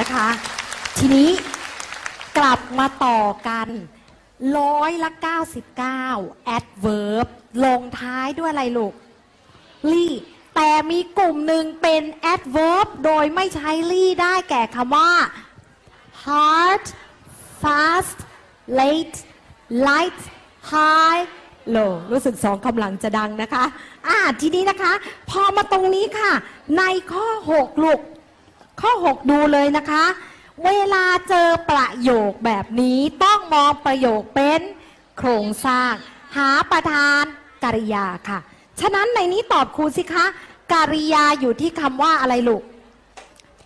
นะคะ ทีนี้กลับมาต่อกันร้อยละ 99 adverb ลงท้ายด้วยอะไรลูกลี่แต่มีกลุ่มหนึ่งเป็น adverb โดยไม่ใช้ลี่ได้แก่คำว่า hard fast late light high low รู้สึกสองกำลังจะดังนะคะ อ่าทีนี้นะคะ พอมาตรงนี้ค่ะ ในข้อ 6 ลูก ข้อ 6 ดูเลยนะคะ เวลาเจอประโยคแบบนี้ต้องมองประโยคเป็นโครงสร้าง หาประธานกริยาค่ะ ฉะนั้นในนี้ตอบครูสิคะกริยาอยู่ที่คำว่าอะไรลูก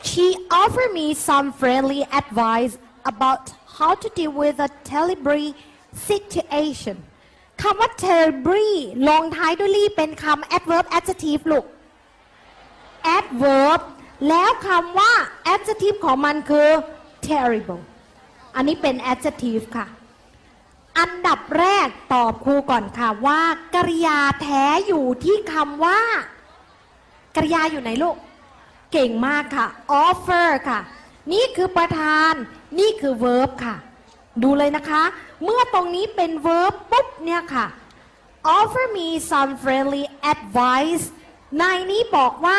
She offered me some friendly advice about how to deal with a terrible situation คำว่า terrible ลงท้ายด้วยลี่เป็นคำ adverb adjective ลูก adverb แล้วคำว่า adjective ของมันคือ terrible อันนี้เป็น adjective ค่ะ อันดับแรกตอบครูก่อนค่ะว่ากริยาแท้อยู่ที่คำว่า กริยาอยู่ไหนลูก เก่งมากค่ะ offer ค่ะ นี่คือประธาน นี่คือ verb ค่ะ ดูเลยนะคะ เมื่อตรงนี้เป็น verb ปุ๊บเนี่ยค่ะ offer me some friendly advice ในนี้บอกว่า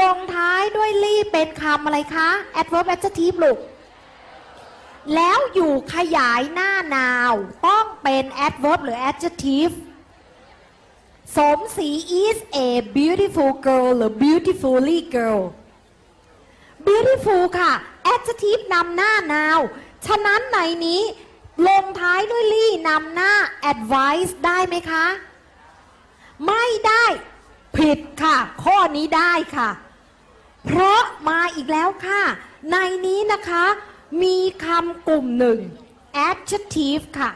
ลงท้ายด้วยลี่เป็นคำอะไรคะ adverb adjective ลูก แล้วอยู่ขยายหน้านาว ต้องเป็น adverb หรือ adjective สมศรี is a beautiful girl หรือ beautifully girl beautiful ค่ะ adjective นำหน้านาว ฉะนั้นในนี้ ลงท้ายด้วยลี่นำหน้า advice ได้ไหมคะ ไม่ได้ ผิดค่ะ ข้อนี้ได้ค่ะ เพราะมาอีกแล้วค่ะ ในนี้นะคะ มีคำกลุ่มหนึ่ง adjective ค่ะ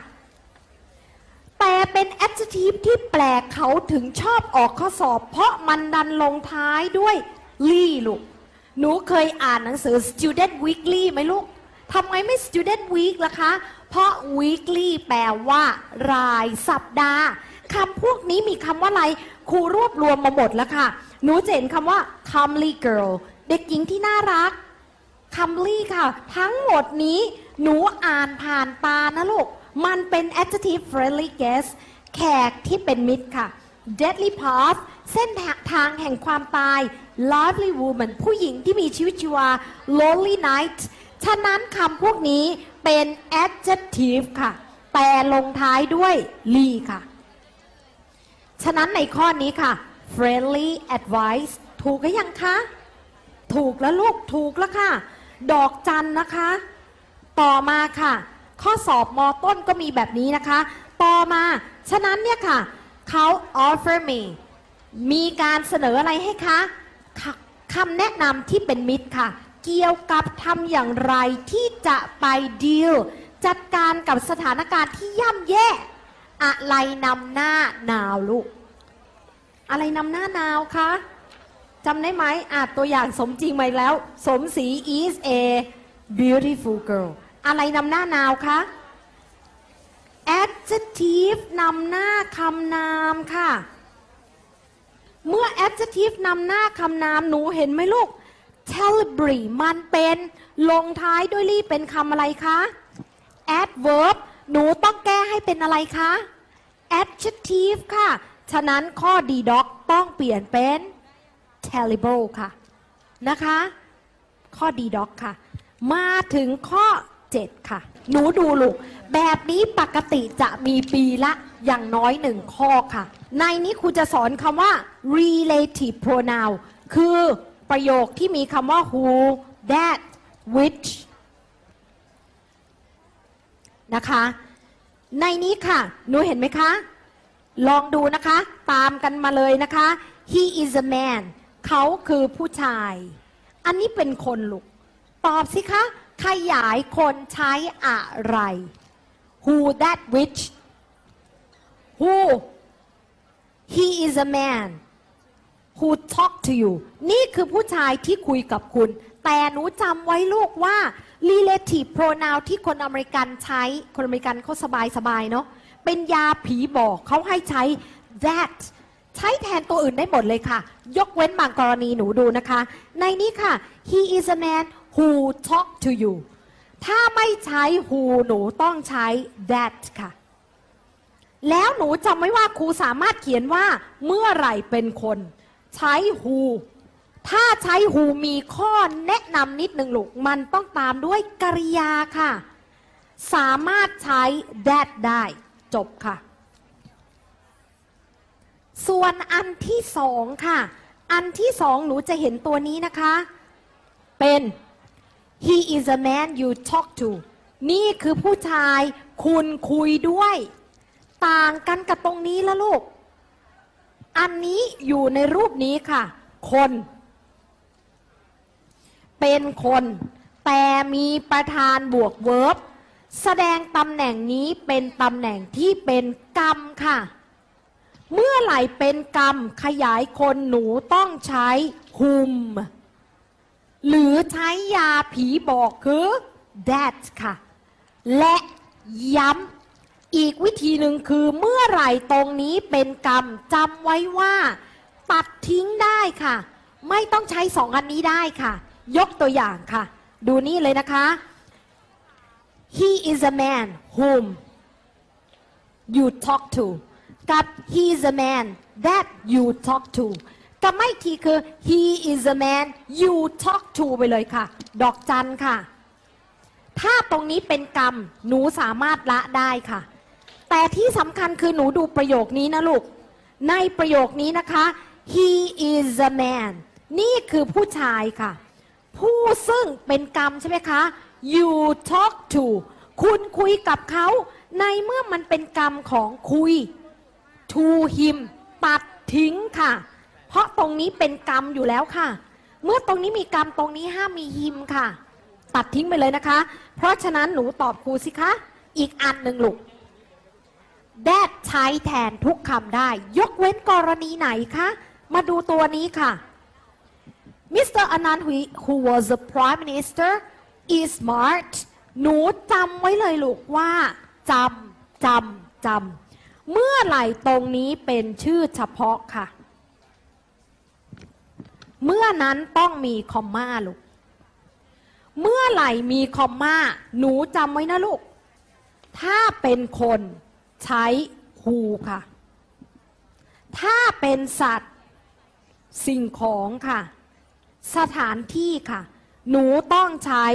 แต่เป็น adjective ที่แปลกเขาถึงชอบออกข้อสอบ เพราะมันดันลงท้ายด้วยลี่ลูก หนูเคยอ่านหนังสือ student weekly ไหมลูกทำไมไม่ student week ล่ะคะ เพราะ weekly แปลว่า รายสัปดาห์คำพวกนี้มีคำว่าอะไร ครูรวบรวมมาหมดแล้วค่ะ หนูจะเห็นคำว่า comely girl เด็กหญิงที่น่ารักคัมลี่ค่ะ ทั้งหมดนี้หนูอ่านผ่านตานะลูก มันเป็น adjective friendly guest แขกที่เป็นมิตรค่ะ deadly path เส้นทางแห่งความตาย lively woman ผู้หญิงที่มีชีวิตชีวา lonely night ฉะนั้นคำพวกนี้เป็น adjective ค่ะ แต่ลงท้ายด้วย ly ค่ะ ฉะนั้นในข้อนี้ค่ะ friendly advice ถูกหรือยังคะ ถูกแล้วลูก ถูกแล้วค่ะ ดอกจันนะคะ ต่อมาค่ะ ข้อสอบมอต้นก็มีแบบนี้นะคะ ต่อมา ฉะนั้นเนี่ยค่ะ เขา offer me มีการเสนออะไรให้คะคคำแนะนำที่เป็นมิตรค่ะ เกี่ยวกับทำอย่างไรที่จะไปดีลจัดการกับสถานการณ์ที่ย่ำแย่ อะไรนำหน้านาวลูก อะไรนำหน้านาวคะจำได้ไหมอะตัวอย่างสมจริงมาแล้ว สมศรี is a beautiful girl อะไรนำหน้านาวคะ adjective นำหน้าคำนามค่ะ เมื่อ adjective นำหน้าคำนามหนูเห็นไหมลูก terribly มันเป็น ลงท้ายด้วยรีเป็นคำอะไรคะ adverb หนูต้องแก้ให้เป็นอะไรคะ adjective ค่ะ ฉะนั้นข้อ d doc ต้องเปลี่ยนเป็น terrible ค่ะ นะคะ ข้อ d doc ค่ะ มาถึงข้อ 7 ค่ะ หนูดูลูก แบบนี้ปกติจะมีปีละอย่างน้อยหนึ่งข้อค่ะ ในนี้ครูจะสอนคำว่า relative pronoun คือประโยคที่มีคำว่า who that which นะคะ ในนี้ค่ะ หนูเห็นไหมคะ ลองดูนะคะ ตามกันมาเลยนะคะ he is a man เขาคือผู้ชาย อันนี้เป็นคนลูก ตอบสิคะ ขยายคนใช้อะไร who that which who he is a man who talk to you นี่คือผู้ชายที่คุยกับคุณ แต่หนูจำไว้ลูกว่า relative pronoun ที่คนอเมริกันใช้ คนอเมริกันเขาสบายสบายๆเนาะ เป็นยาผีบอกเขาให้ใช้ that ใช้แทนตัวอื่นได้หมดเลยค่ะ ยกเว้นบางกรณีหนูดูนะคะ ในนี้ค่ะ he is a man who talk to you ถ้าไม่ใช้ who หนูต้องใช้ that ค่ะ แล้วหนูจำไว้ว่าครูสามารถเขียนว่าเมื่อไหร่เป็นคน ใช้ who ถ้าใช้ who มีข้อแนะนำนิดหนึ่งลูก มันต้องตามด้วยกริยาค่ะ สามารถใช้ that ได้จบค่ะ ส่วนอันที่สองค่ะ อันที่สองหนูจะเห็นตัวนี้นะคะ เป็น he is a man you talk to นี่คือผู้ชายคุณคุยด้วย ต่างกันกับตรงนี้แล้วลูก อันนี้อยู่ในรูปนี้ค่ะ คน เป็นคน แต่มีประธานบวกเวิร์บแสดงตำแหน่งนี้เป็นตำแหน่งที่เป็นกรรมค่ะ เมื่อไหร่เป็นกรรมขยายคนหนูต้องใช้ whom หรือใช้ยาผีบอกคือ that ค่ะ และย้ำอีกวิธีหนึ่งคือเมื่อไหร่ตรงนี้เป็นกรรมจำไว้ว่า ตัดทิ้งได้ค่ะ ไม่ต้องใช้สองอันนี้ได้ค่ะ ยกตัวอย่างค่ะ ดูนี่เลยนะคะ he is a man whom you talk to กับ he is a man that you talk to กับไม่ทีคือ he is a man you talk to ไปเลยค่ะ ดอกจันค่ะ ถ้าตรงนี้เป็นกรรม หนูสามารถละได้ค่ะ แต่ที่สำคัญคือหนูดูประโยคนี้นะลูก ในประโยคนี้นะคะ he is a man นี่คือผู้ชายค่ะ ผู้ซึ่งเป็นกรรมใช่ไหมคะ you talk to คุณคุยกับเขาในเมื่อมันเป็นกรรมของคุย to him ตัดทิ้งค่ะ เพราะตรงนี้เป็นกรรมอยู่แล้วค่ะ เมื่อตรงนี้มีกรรมตรงนี้ห้ามมี him ค่ะ ตัดทิ้งไปเลยนะคะ เพราะฉะนั้นหนูตอบครูสิคะ อีกอันหนึ่งลูก that ใช้แทนทุกคำได้ ยกเว้นกรณีไหนคะ มาดูตัวนี้ค่ะ Mr. Anand who, who was the prime minister is smart หนูจำไว้เลยลูกว่าจำจำจำเมื่อไหร่ตรงนี้เป็นชื่อเฉพาะค่ะ เมื่อนั้นต้องมีคอมมาลูก เมื่อไหร่มีคอมมาหนูจำไว้นะลูก ถ้าเป็นคนใช้ who ค่ะ ถ้าเป็นสัตว์สิ่งของค่ะ สถานที่ค่ะ หนูต้องใช้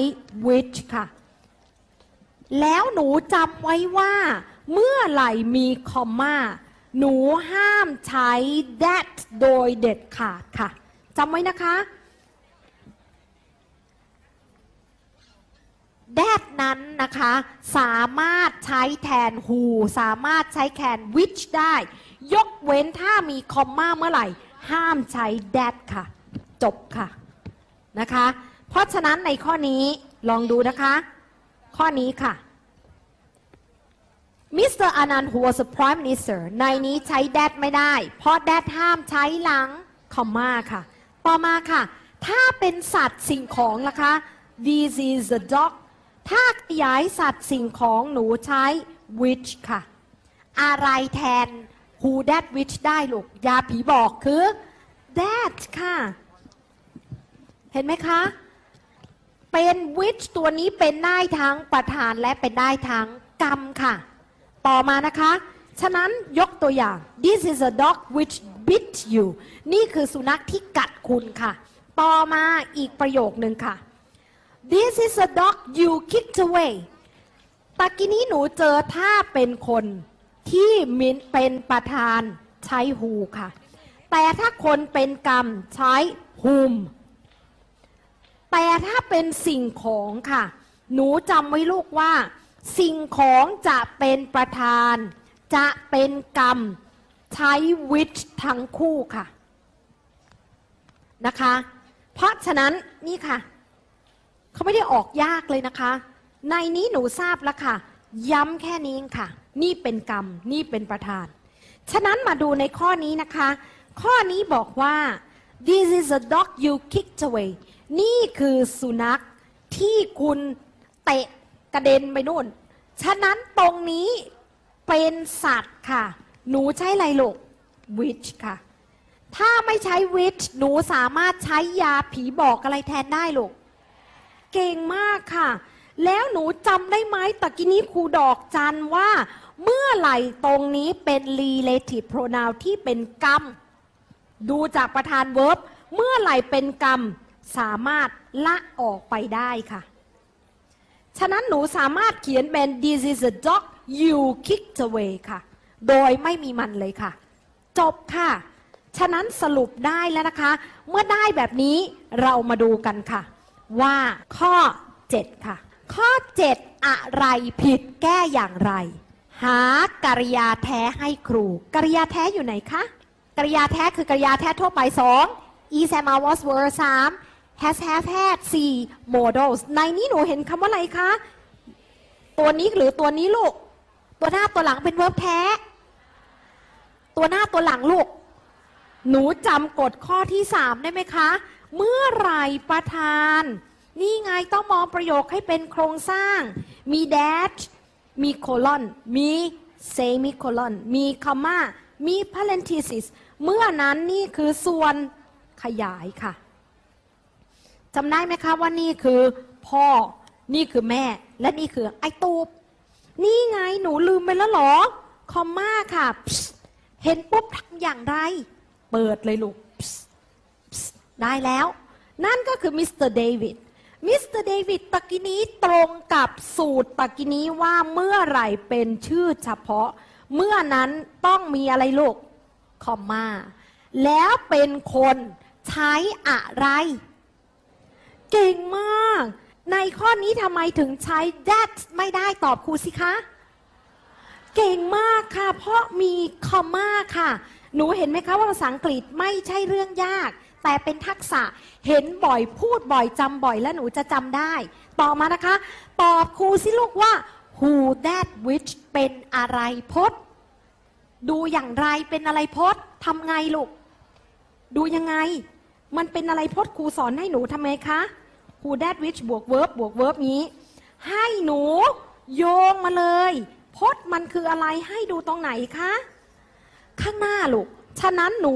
which ค่ะ แล้วหนูจำไว้ว่า เมื่อไหร่มีคอมมาหนูห้ามใช้ that โดยเด็ดขาดค่ะจำไว้นะคะ that นั้นนะคะ สามารถใช้แทน who สามารถใช้แทน which ได้ ยกเว้นถ้ามีคอมมาเมื่อไหร่ ห้ามใช้ that ค่ะ จบค่ะ นะคะ เพราะฉะนั้นในข้อนี้ลองดูนะคะ ข้อนี้ค่ะ Mr. Anand who was a prime minister ในนี้ใช้ that ไม่ได้ เพราะ that ห้ามใช้หลังคอมมาค่ะ ต่อมาค่ะ ถ้าเป็นสัตว์สิ่งของล่ะคะ this is a dog ถ้าขยายสัตว์สิ่งของหนูใช้ which ค่ะ อะไรแทน who that which ได้ลูกยาผีบอกคือ that ค่ะ เห็นไหมคะ เป็น which ตัวนี้เป็นได้ทั้งประธานและเป็นได้ทั้งกรรมค่ะ ต่อมานะคะ ฉะนั้นยกตัวอย่าง this is a dog which bit you นี่คือสุนัขที่กัดคุณค่ะ ต่อมาอีกประโยคหนึ่งค่ะ this is a dog you kicked away ตะกี้นี้หนูเจอถ้าเป็นคนที่มินเป็นประธานใช้ who ค่ะ แต่ถ้าคนเป็นกรรมใช้ whom แต่ถ้าเป็นสิ่งของค่ะ หนูจำไว้ลูกว่า สิ่งของจะเป็นประธาน จะเป็นกรรม ใช้ which ทั้งคู่ค่ะ นะคะ เพราะฉะนั้นนี่ค่ะ เขาไม่ได้ออกยากเลยนะคะ ในนี้หนูทราบแล้วค่ะ ย้ำแค่นี้ค่ะ นี่เป็นกรรม นี่เป็นประธาน ฉะนั้นมาดูในข้อนี้นะคะ ข้อนี้บอกว่า this is a dog you kicked away นี่คือสุนัขที่คุณเตะกระเด็นไปนู่น ฉะนั้นตรงนี้เป็นสัตว์ค่ะ หนูใช้อะไรลูก which ค่ะ ถ้าไม่ใช้ which หนูสามารถใช้ยาผีบอกอะไรแทนได้ลูก เก่งมากค่ะ แล้วหนูจำได้ไหมตะกี้นี้ครูดอกจันว่า เมื่อไหร่ตรงนี้เป็น relative pronoun ที่เป็นกรรม ดูจากประธาน verb เมื่อไหร่เป็นกรรมสามารถละออกไปได้ค่ะ ฉะนั้นหนูสามารถเขียนเป็น this is a dog you kicked away ค่ะ โดยไม่มีมันเลยค่ะ จบค่ะ ฉะนั้นสรุปได้แล้วนะคะ เมื่อได้แบบนี้เรามาดูกันค่ะ ว่าข้อ 7 ค่ะ ข้อ 7 อะไรผิดแก้อย่างไร หากริยาแท้ให้ครู กริยาแท้อยู่ไหนคะ กริยาแท้คือกริยาแท้ทั่วไป 2 is am are was were 3 has have had 4 models ในนี้หนูเห็นคำว่าอะไรคะ ตัวนี้หรือตัวนี้ลูก ตัวหน้าตัวหลังเป็น verb แท้ ตัวหน้าตัวหลังลูก หนูจำกฎข้อที่ 3 ได้ไหมคะ เมื่อไรประธาน นี่ไงต้องมองประโยคให้เป็นโครงสร้าง มี dash มี colon มี semicolon มีคอมมามี parenthesis เมื่อนั้นนี่คือส่วนขยายค่ะจำได้ไหมคะว่านี่คือพ่อ นี่คือแม่ และนี่คือไอตูบ นี่ไงหนูลืมไปแล้วหรอ คอมมาค่ะ เห็นปุ๊บทำอย่างไร เปิดเลยลูก ได้แล้ว นั่นก็คือมิสเตอร์เดวิด มิสเตอร์เดวิดตะกี้นี้ตรงกับสูตรตะกี้นี้ว่าเมื่อไหร่เป็นชื่อเฉพาะ เมื่อนั้นต้องมีอะไรลูก คอมมา แล้วเป็นคนใช้อะไร เก่งมาก ในข้อนี้ทำไมถึงใช้ that ไม่ได้ตอบครูสิคะ เก่งมากค่ะ เพราะมีคอมมาค่ะ หนูเห็นไหมคะว่าภาษาอังกฤษไม่ใช่เรื่องยาก แต่เป็นทักษะเห็นบ่อยพูดบ่อยจำบ่อยและหนูจะจำได้ ต่อมานะคะ ตอบครูสิลูกว่า who that which เป็นอะไรพจน์ ดูอย่างไรเป็นอะไรพจน์ทำไงลูก ดูยังไง มันเป็นอะไรพจน์ครูสอนให้หนูทำไงคะ who that which บวก verb บวก verb นี้ ให้หนูโยงมาเลย พจน์มันคืออะไรให้ดูตรงไหนคะ ข้างหน้าลูก ฉะนั้นหนู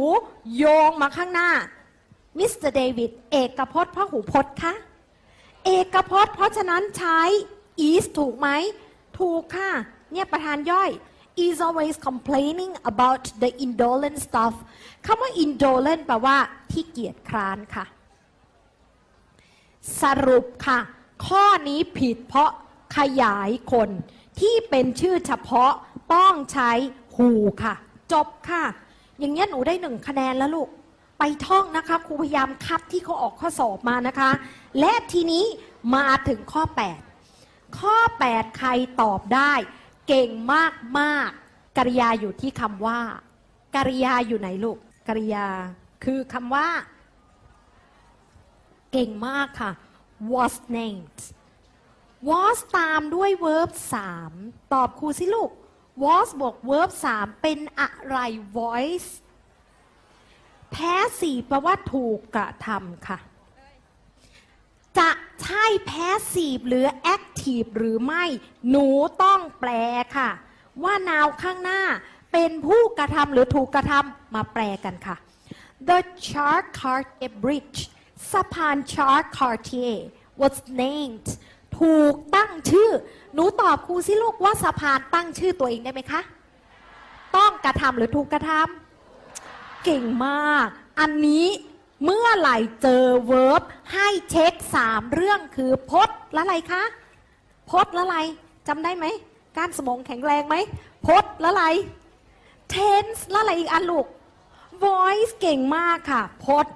โยงมาข้างหน้ามิสเตอร์เดวิดเอกพจน์พหูพจน์คะเอกพจน์เพราะฉะนั้นใช้ is ถูกไหม ถูกค่ะ เนี่ยประธานย่อย is always complaining about the indolent stuff คำว่า indolent แปลว่าที่เกียจคร้านค่ะ สรุปค่ะ ข้อนี้ผิดเพราะขยายคน ที่เป็นชื่อเฉพาะต้องใช้ who ค่ะ จบค่ะ อย่างเงี้ยหนูได้หนึ่งคะแนนแล้วลูก ไปท่องนะคะ ครูพยายามคัดที่เขาออกข้อสอบมานะคะ และทีนี้มาถึงข้อ 8 ข้อ 8 ใครตอบได้ เก่งมากมากกริยาอยู่ที่คำว่า กริยาอยู่ไหนลูกกริยา คือคำว่า เก่งมากค่ะ was named was ตามด้วย verb 3 ตอบครูสิลูก was บวก verb 3 เป็นอะไร voice passive แปลว่าถูกกระทำค่ะ จะใช่ passive หรือ act active หรือไม่ หนูต้องแปลค่ะ ว่านาวข้างหน้าเป็นผู้กระทำหรือถูกกระทำมาแปลกันค่ะ The Charles Cartier Bridge สะพาน Charles Cartier was named ถูกตั้งชื่อ หนูตอบครูสิลูกว่าสะพานตั้งชื่อตัวเองได้ไหมคะ ต้องกระทำหรือถูกกระทำเก่งมาก อันนี้เมื่อไหร่เจอ verb ให้เช็คสามเรื่องคือพจน์และอะไรคะ พจน์และอะไรจำได้ไหมการสมองแข็งแรงไหมพจน์และอะไร tense ละอะไรอีกอันลูก voice เก่งมากค่ะพจน์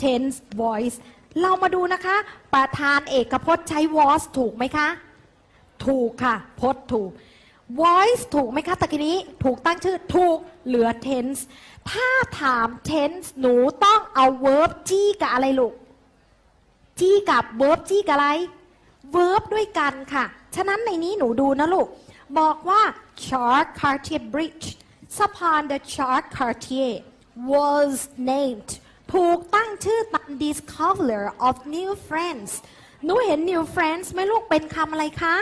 tense voice เรามาดูนะคะ ประธานเอกพจน์ใช้ was ถูกไหมคะ ถูกค่ะ พจน์ถูก voice ถูกไหมคะตะกี้นี้ ถูกตั้งชื่อ ถูก เหลือ tense ถ้าถาม tense หนูต้องเอา verb จี้กับอะไรลูก จี้กับ verb จี้กับอะไร verb ด้วยกันค่ะ ฉะนั้นในนี้หนูดูนะลูก บอกว่า Charles Cartier Bridge สะพาน the Charles Cartier was named ถูกตั้งชื่อตาม discoverer of new friends หนูเห็น new friends ไหมลูกเป็นคำอะไรคะ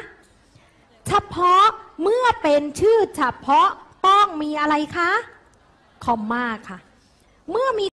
เฉพาะเมื่อเป็นชื่อเฉพาะต้องมีอะไรคะ คอมมาค่ะ เมื่อมี